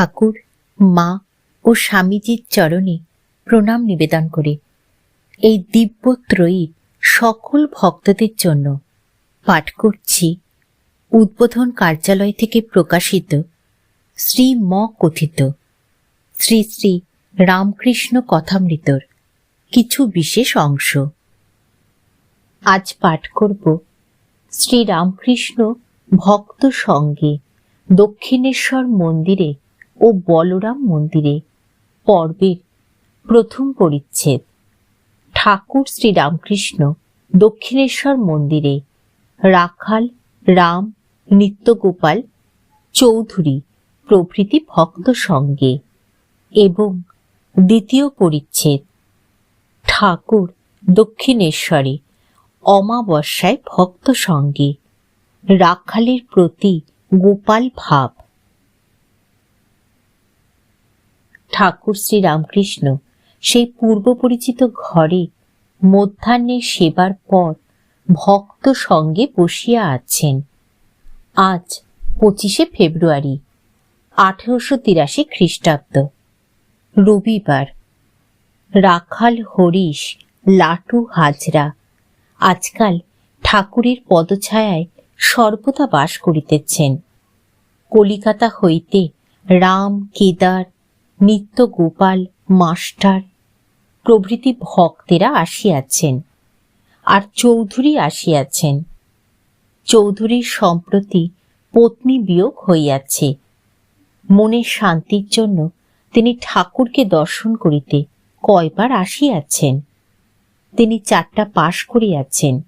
ঠাকুর, মা ও স্বামীজির চরণে প্রণাম নিবেদন করে। এই দিব্যত্রয়ী সকল ভক্তদের জন্য পাঠ করছি। উদ্বোধন কার্যালয় থেকে প্রকাশিত শ্রী ম কথিত। শ্রী শ্রী রামকৃষ্ণ কথামৃতর কিছু বিশেষ অংশ। আজ পাঠ করব শ্রী রামকৃষ্ণ ভক্ত সঙ্গে দক্ষিণেশ্বর মন্দিরে ও বলরাম মন্দিরে। পর্বের প্রথম পরিচ্ছেদ। ঠাকুর শ্রী রামকৃষ্ণ দক্ষিণেশ্বর মন্দিরে। রাখাল, রাম, নিত্যগোপাল, চৌধুরী প্রভৃতি ভক্ত সঙ্গে। এবং দ্বিতীয় পরিচ্ছেদ। ঠাকুর দক্ষিণেশ্বরে অমাবস্যায় ভক্ত সঙ্গে। রাখালের প্রতি গোপাল ভাব। ঠাকুর শ্রী রামকৃষ্ণ সেই পূর্ব পরিচিত ঘরে মধ্যাহ্নের সেবার পর ভক্ত সঙ্গে বসিয়া আছেন। আজ পঁচিশে ফেব্রুয়ারি, আঠেরোশো তিরাশি খ্রিস্টাব্দ। রবিবার, রাখাল হরিশ, লাটু হাজরা, আজকাল ঠাকুরের পদছায়ায় সর্বদা বাস করিতেছেন। কলিকাতা হইতে রাম, কেদার নিত্য গোপাল, মাস্টার, প্রভৃতি ভক্তেরা আসিয়াছেন আর চৌধুরী আসিয়াছেন। চৌধুরীর সম্প্রতি পত্নী বিয়োগ হইয়াছে। মনের শান্তির জন্য তিনি ঠাকুরকে দর্শন করিতে কয়বার আসিয়াছেন। তিনি চারটা পাশ করিয়াছেন।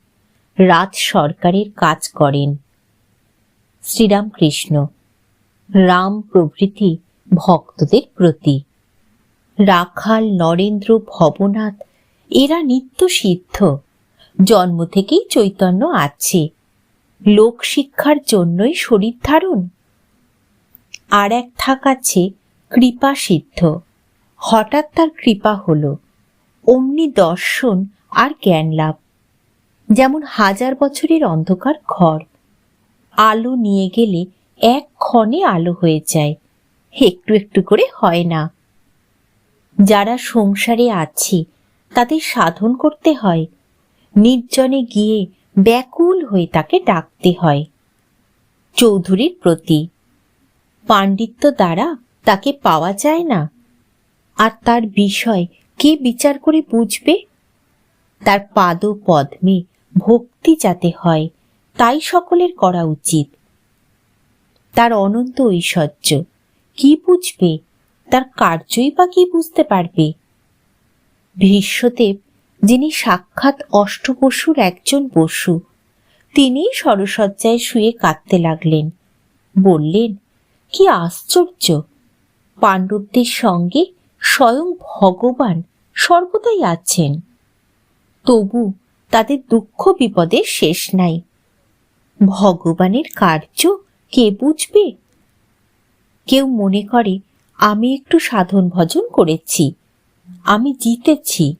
রাজ সরকারের কাজ করেন। শ্রীরামকৃষ্ণ, রাম প্রভৃতি ভক্তদের প্রতি। রাখাল, নরেন্দ্র, ভবনাথ, এরা নিত্য সিদ্ধ। জন্ম থেকেই চৈতন্য আছে। লোক শিক্ষার জন্যই শরীর ধারণ। আর এক থাক আছে কৃপা সিদ্ধ। হঠাৎ তার কৃপা হল। অমনি দর্শন আর জ্ঞান লাভ। যেমন হাজার বছরের অন্ধকার ঘর। আলো নিয়ে গেলে এক ক্ষণে আলো হয়ে যায়। একটু একটু করে হয় না। যারা সংসারে আছি, তাদের সাধন করতে হয়। নির্জনে গিয়ে ব্যাকুল হয়ে তাকে ডাকতে হয়। চৌধুরীর প্রতি। পাণ্ডিত্য দ্বারা তাকে পাওয়া যায় না। আর তার বিষয় কে বিচার করে বুঝবে? তার পাদ পদ্মে ভক্তি যাতে হয়, তাই সকলের করা উচিত। তার অনন্ত ঐশ্বর্য। কি বুঝবে? তার কার্যই বা কি বুঝতে পারবে? ভীষ্মদেব, যিনি সাক্ষাৎ অষ্টবসুর একজন বসু তিনি সরসজ্জায় শুয়ে কাঁদতে লাগলেন। বললেন, কি আশ্চর্য! পাণ্ডবদের সঙ্গে স্বয়ং ভগবান সর্বদাই আছেন। তবু তাদের দুঃখ বিপদের শেষ নাই। ভগবানের কার্য কে বুঝবে? কেউ মনে করে, আমি একটু সাধন ভজন করেছি, আমি জিতেছি,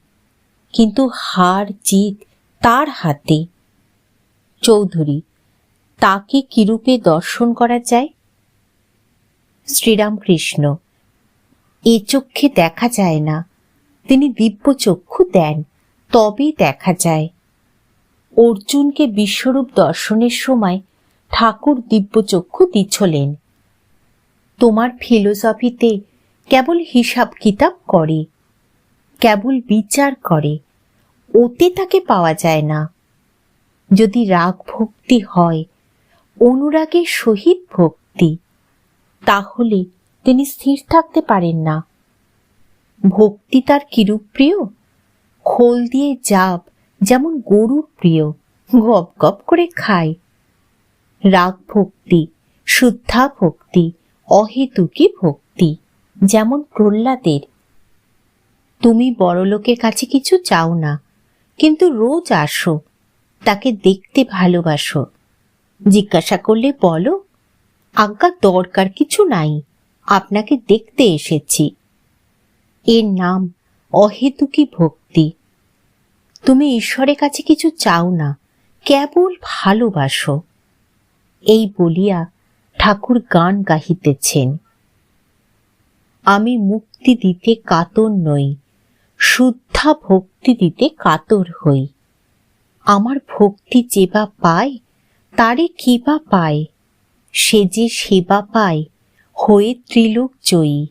কিন্তু হার জিত তার হাতে। চৌধুরী, তাকে কিরূপে দর্শন করা যায়? শ্রীরামকৃষ্ণ, এ চক্ষে দেখা যায় না। তিনি দিব্য চক্ষু দেন, তবেই দেখা যায়। অর্জুনকে বিশ্বরূপ দর্শনের সময় ঠাকুর দিব্যচক্ষু দিছলেন তোমার ফিলোসফিতে কেবল হিসাব কিতাব করে, কেবল বিচার করে, ওতে তাকে পাওয়া যায় না। যদি রাগ ভক্তি হয় অনুরাগের সহিত ভক্তি, তাহলে তিনি স্থির থাকতে পারেন না। ভক্তি তার কিরূপ প্রিয়? খোল দিয়ে জাপ যেমন গরুর প্রিয়, গপ গপ করে খায়। রাগ ভক্তি, শুদ্ধা ভক্তি অহেতুকি ভক্তি। যেমন প্রহ্লাদের, তুমি বড়লোকের কাছে কিছু চাও না, কিন্তু রোজ আসো, তাকে দেখতে ভালোবাসো। জিজ্ঞাসা করলে, বলো, আজ্ঞা দরকার কিছু নাই, আপনাকে দেখতে এসেছি। এর নাম অহেতুকি ভক্তি। তুমি ঈশ্বরের কাছে কিছু চাও না, কেবল ভালোবাসো। এই বলিয়া ঠাকুর গান গাহিতেছেন। আমি মুক্তি দিতে কাতর নই, শুদ্ধা ভক্তি দিতে কাতর হই। আমার ভক্তি যে বা পায়, তারে কি বা পায়? সে যে সেবা পায়, হয়ে ত্রিলোক জয়ী।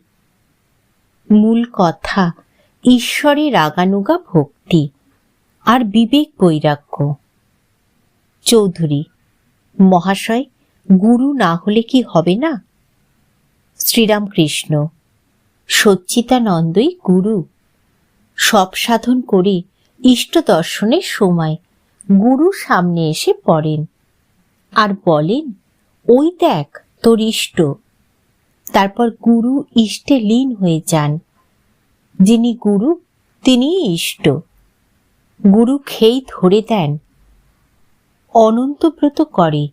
মূল কথা, ঈশ্বরের রাগানুগা ভক্তি, আর বিবেক বৈরাগ্য। চৌধুরী, মহাশয় গুরু না হলে কি হবে না? শ্রীরামকৃষ্ণ সচ্চিতানন্দই গুরু। সব সাধন করে ইষ্ট দর্শনের সময়। গুরু সামনে এসে পড়েন। আর বলেন, ওই দেখ, তোর ইষ্ট। তারপর গুরু ইষ্টে লীন হয়ে যান। যিনি গুরু তিনি ইষ্ট। গুরু খেই ধরে দেন। অনন্তব্রত করে।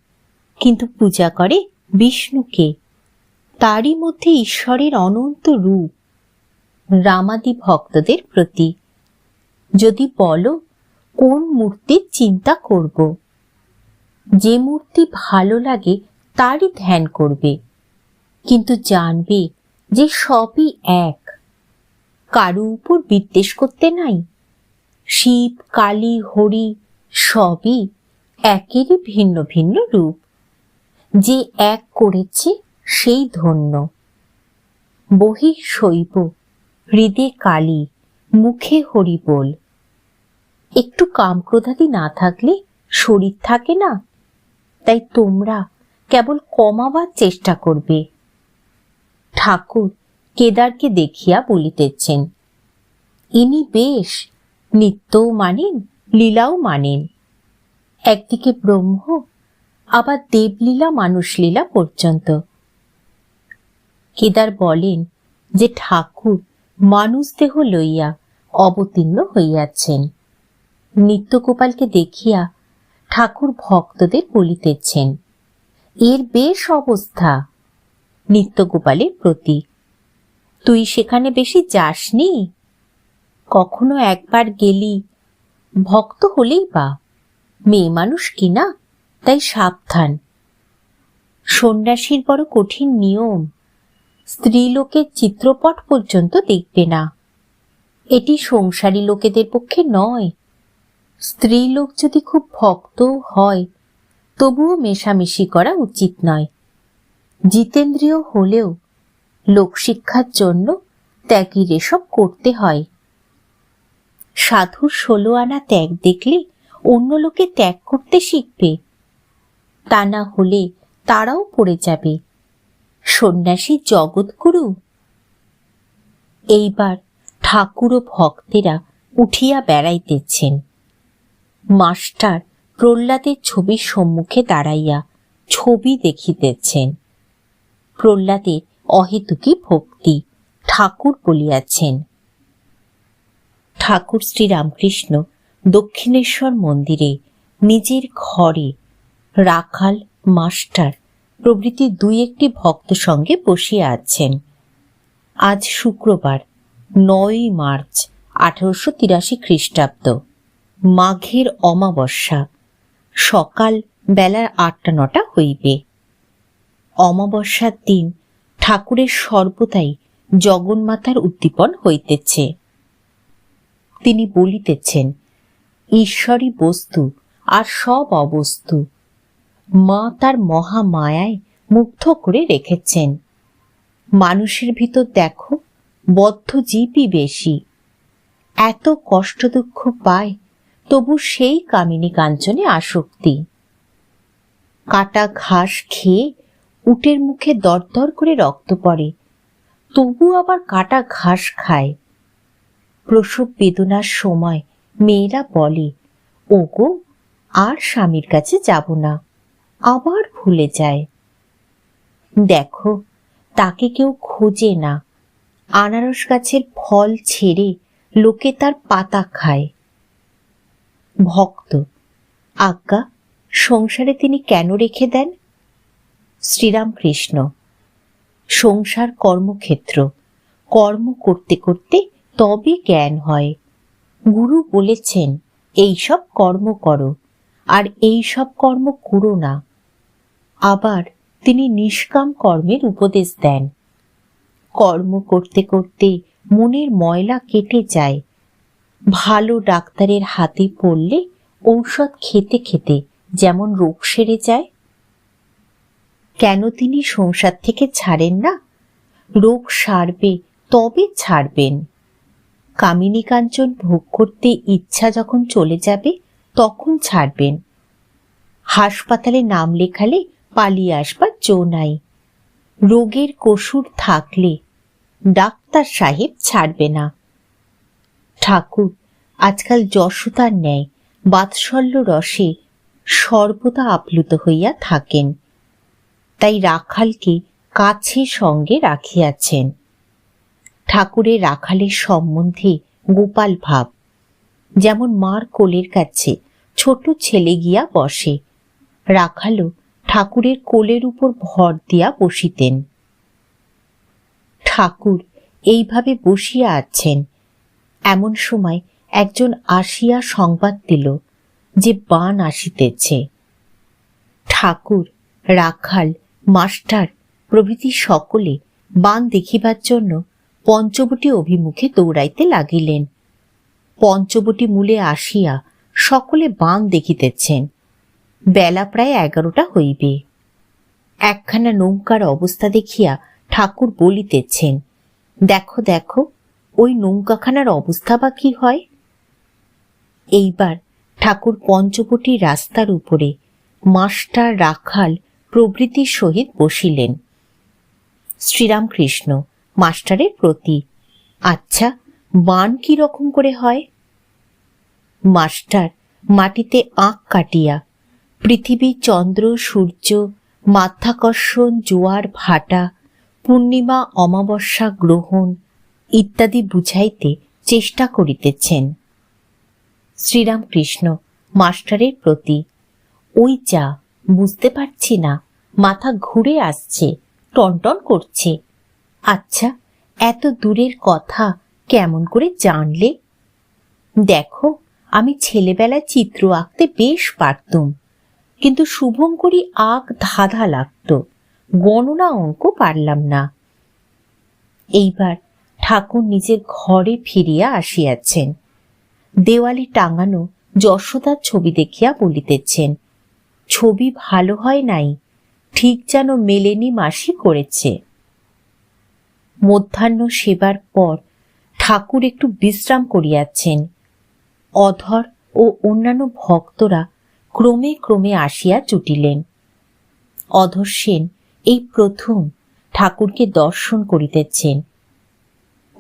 কিন্তু পূজা করে বিষ্ণুকে। তারই মধ্যে ঈশ্বরের অনন্ত রূপ, রামাদি ভক্তদের প্রতি। যদি বলো, কোন মূর্তির চিন্তা করব? যে মূর্তি ভালো লাগে, তারই ধ্যান করবে। কিন্তু জানবে যে সবই এক। কারও উপর বিদ্বেষ করতে নাই। শিব, কালী, হরি সবই একেরই ভিন্ন ভিন্ন রূপ। যে এক করেছে সেই ধন্য। বহি শৈব, হৃদে কালী, মুখে হরি বল একটু কামক্রোধাদি না থাকলে শরীর থাকে না? তাই তোমরা কেবল কমাবার চেষ্টা করবে। ঠাকুর কেদারকে দেখিয়া বলিতেছেন, ইনি বেশ, নিত্যও মানেন, লীলাও মানেন। একদিকে ব্রহ্ম আবার দেবলীলা মানুষলীলা পর্যন্ত। কেদার বলেন যে ঠাকুর মানুষ দেহ লইয়া অবতীর্ণ হইয়াছেন। নিত্যগোপালকে দেখিয়া ঠাকুর ভক্তদের বলিতেছেন, এর বেশ অবস্থা নিত্যগোপালের প্রতি। তুই সেখানে বেশি যাসনি? কখনো একবার গেলি? ভক্ত হলেই বা, মেয়ে মানুষ কিনা তাই সাবধান। সন্ন্যাসীর বড় কঠিন নিয়ম, স্ত্রীলোকের চিত্রপট পর্যন্ত দেখবে না। এটি সংসারী লোকেদের পক্ষে নয়। স্ত্রীলোক যদি খুব ভক্ত হয়, তবুও মেশামেশি করা উচিত নয়। জিতেন্দ্রীয় হলেও লোকশিক্ষার জন্য ত্যাগীর এসব করতে হয়। সাধুর ষোলো আনা ত্যাগ দেখলে অন্য লোকে ত্যাগ করতে শিখবে। তা না হলে তারাও পড়ে যাবে। সন্ন্যাসী জগৎগুরু। এইবার ঠাকুর ও ভক্তেরা উঠিয়া বেড়াইতেছেন। মাস্টার প্রহ্লাদের ছবির সম্মুখে দাঁড়াইয়া ছবি দেখিতেছেন। প্রহ্লাদের অহেতুকি ভক্তি ঠাকুর বলিয়াছেন। ঠাকুর শ্রীরামকৃষ্ণ দক্ষিণেশ্বর মন্দিরে নিজের ঘরে রাখাল, মাস্টার প্রভৃতি দুই একটি ভক্ত সঙ্গে বসিয়া আছেন। আজ শুক্রবার, নয়ই মার্চ, আঠারোশো তিরাশি খ্রিস্টাব্দ। মাঘের অমাবস্যা। সকাল বেলার আটটা নটা হইবে। অমাবস্যার দিন ঠাকুরের সর্বদাই জগন্মাতার উদ্দীপন হইতেছে। তিনি বলিতেছেন ঈশ্বরই বস্তু আর সব অবস্তু মা তার মহামায়ায় মুগ্ধ করে রেখেছেন। মানুষের ভিতর দেখো, বদ্ধ জীবই বেশি। এত কষ্ট দুঃখ পায়, তবু সেই কামিনী কাঞ্চনে আসক্তি। কাটা ঘাস খেয়ে উটের মুখে দরদর করে রক্ত পড়ে, তবু আবার কাটা ঘাস খায়। প্রসব বেদনার সময় মেয়েরা বলে, ওগো, আর স্বামীর কাছে যাব না। আবার ভুলে যায়। দেখো, তাকে কেউ খোঁজে না। আনারস গাছের ফল ছেড়ে লোকে তার পাতা খায়। ভক্ত, আজ্ঞা, সংসারে তিনি কেন রেখে দেন? শ্রীরামকৃষ্ণ, সংসার কর্মক্ষেত্র। কর্ম করতে করতে তবে জ্ঞান হয়। গুরু বলেছেন, এইসব কর্ম করো, আর এইসব কর্ম করো না। আবার তিনি নিষ্কাম কর্মের উপদেশ দেন। কর্ম করতে করতে মনের ময়লা কেটে যায়। ভালো ডাক্তারের হাতে পড়লে ঔষধ খেতে খেতে যেমন রোগ সেরে যায়। কেন তিনি সংসার থেকে ছাড়েন না? রোগ সারবে, তবে ছাড়বেন। কামিনী কাঞ্চন ভোগ করতে ইচ্ছা যখন চলে যাবে, তখন ছাড়বেন। হাসপাতালে নাম লেখালে পালিয়ে আসবার জো নাই। রোগের কসুর থাকলে ডাক্তার সাহেব ছাড়বে না। ঠাকুর, আজকাল যশোতার ন্যায় বাৎসল্য রসে সর্বদা আপ্লুত হইয়া থাকেন। তাই রাখালকে কাছে সঙ্গে রাখিয়াছেন। ঠাকুরের রাখালের সম্বন্ধে গোপাল ভাব, যেমন মার কোলের কাছে ছোট ছেলে গিয়া বসে। রাখালও ঠাকুরের কোলের উপর ভর দিয়া বসিতেন। ঠাকুর এইভাবে বসিয়া আছেন। এমন সময় একজন আসিয়া সংবাদ দিল যে বান আসিতেছে। ঠাকুর, রাখাল, মাস্টার প্রভৃতি সকলে বান দেখিবার জন্য পঞ্চবটি অভিমুখে দৌড়াইতে লাগিলেন। পঞ্চবটি মূলে আসিয়া সকলে বান দেখিতেছেন। বেলা প্রায় এগারোটা হইবে। একখানা নৌকার অবস্থা দেখিয়া ঠাকুর বলিতেছেন, দেখো দেখো, ওই নৌকাখানার অবস্থা বা কি হয়? এইবার ঠাকুর পঞ্চবটি রাস্তার উপরে মাস্টার রাখাল প্রভৃতির সহিত বসিলেন। শ্রীরামকৃষ্ণ, মাস্টারের প্রতি আচ্ছা বান কি রকম করে হয়? মাস্টার মাটিতে আঁক কাটিয়া পৃথিবী চন্দ্র, সূর্য, মাধ্যাকর্ষণ, জোয়ার, ভাটা, পূর্ণিমা, অমাবস্যা, গ্রহণ ইত্যাদি বুঝাইতে চেষ্টা করিতেছেন। শ্রীরামকৃষ্ণ মাস্টারের প্রতি, ওই যা বুঝতে পারছি না, মাথা ঘুরে আসছে, টনটন করছে। আচ্ছা এত দূরের কথা কেমন করে জানলে? দেখো, আমি ছেলেবেলায় চিত্র আঁকতে বেশ পারতুম। কিন্তু শুভঙ্করী আঁক ধাঁধা লাগতো। গণনা অঙ্ক পারলাম না। এইবার ঠাকুর নিজের ঘরে ফিরিয়া আসিয়াছেন। দেওয়ালে টাঙানো যশোদার ছবি দেখিয়া বলিতেছেন, ছবি ভালো হয় নাই, ঠিক যেন মেলেনি মাসি করেছে। মধ্যাহ্ন সেবার পর ঠাকুর একটু বিশ্রাম করিয়াছেন। অধর ও অন্যান্য ভক্তরা ক্রমে ক্রমে আসিয়া জুটিলেন। অধর সেন এই প্রথম ঠাকুরকে দর্শন করিতেছেন।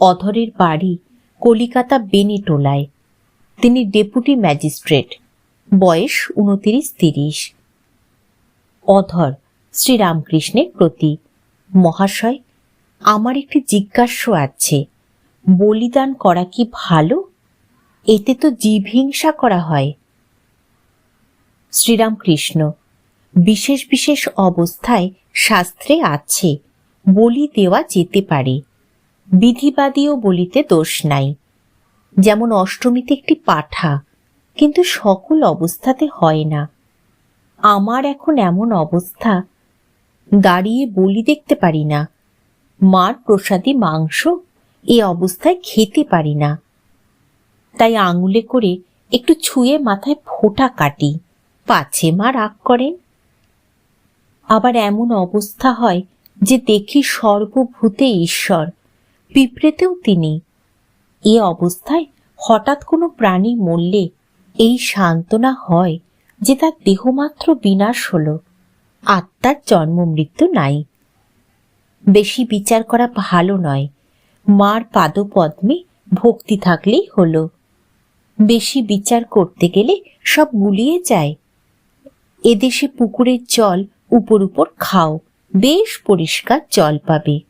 অধরের বাড়ি কলিকাতা বেনিটোলায়। তিনি ডেপুটি ম্যাজিস্ট্রেট, বয়স উনতিরিশ তিরিশ। অধর শ্রীরামকৃষ্ণের প্রতি মহাশয়, আমার একটি জিজ্ঞাস্য আছে, বলিদান করা কি ভালো? এতে তো জীবহিংসা করা হয়। শ্রীরামকৃষ্ণ। বিশেষ বিশেষ অবস্থায় শাস্ত্রে আছে, বলি দেওয়া যেতে পারে। বিধিবাদীও বলিতে দোষ নাই। যেমন অষ্টমীতে একটি পাঠা, কিন্তু সকল অবস্থাতে হয় না। আমার এখন এমন অবস্থা, দাঁড়িয়ে বলি দেখতে পারি না। মার প্রসাদী মাংস, এ অবস্থায় খেতে পারি না। তাই আঙুলে করে একটু ছুঁয়ে মাথায় ফোঁটা কাটি। পাছে, মা রাগ করেন? আবার এমন অবস্থা হয় যে দেখি সর্বভূতে ঈশ্বর, পিঁপড়েতেও তিনি। এ অবস্থায় হঠাৎ কোনো প্রাণী মরলে এই সান্ত্বনা হয় যে তার দেহমাত্র বিনাশ হল, আত্মার জন্ম মৃত্যু নাই। বেশি বিচার করা ভালো নয়, মার পাদপদ্মে ভক্তি থাকলেই হলো। বেশি বিচার করতে গেলে সব গুলিয়ে যায়। এদেশে পুকুরের জল উপর উপর খাও, বেশ পরিষ্কার জল পাবে।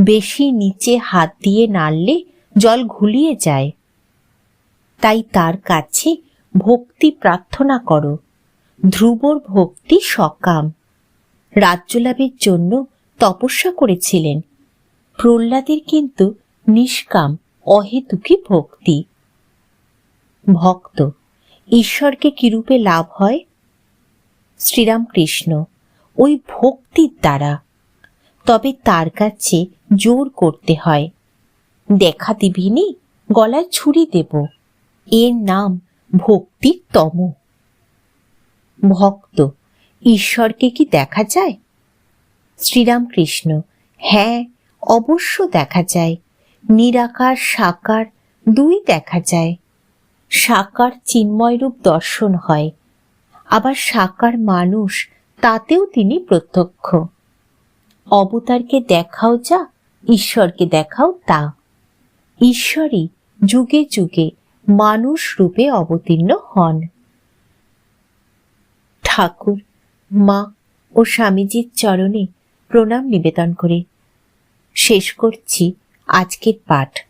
বেশি নিচে হাত দিয়ে নাড়লে জল ঘুলিয়ে যায়। তাই তার কাছে ভক্তি প্রার্থনা করো। ধ্রুবর ভক্তি সকাম। রাজ্যলাভের জন্য তপস্যা করেছিলেন। প্রহ্লাদের কিন্তু নিষ্কাম, অহেতুকি ভক্তি। ভক্ত, ঈশ্বরকে কিরূপে লাভ হয়? শ্রীরামকৃষ্ণ ওই ভক্তির দ্বারা। তবে তার কাছে জোর করতে হয়। দেখা দিবিনি, গলায় ছুরি দেব। এর নাম ভক্তির তম ভক্ত, ঈশ্বরকে কি দেখা যায়? শ্রীরামকৃষ্ণ হ্যাঁ অবশ্য দেখা যায়। নিরাকার, সাকার দুই দেখা যায়। সাকার চিন্ময় রূপ দর্শন হয়। আবার সাকার মানুষ, তাতেও তিনি প্রত্যক্ষ। অবতারকে দেখাও যা, ঈশ্বরকে দেখাও তা। ঈশ্বরই যুগে যুগে মানুষ রূপে অবতীর্ণ হন। ঠাকুর, মা ও স্বামীজির চরণে প্রণাম নিবেদন করে। শেষ করছি আজকের পাঠ।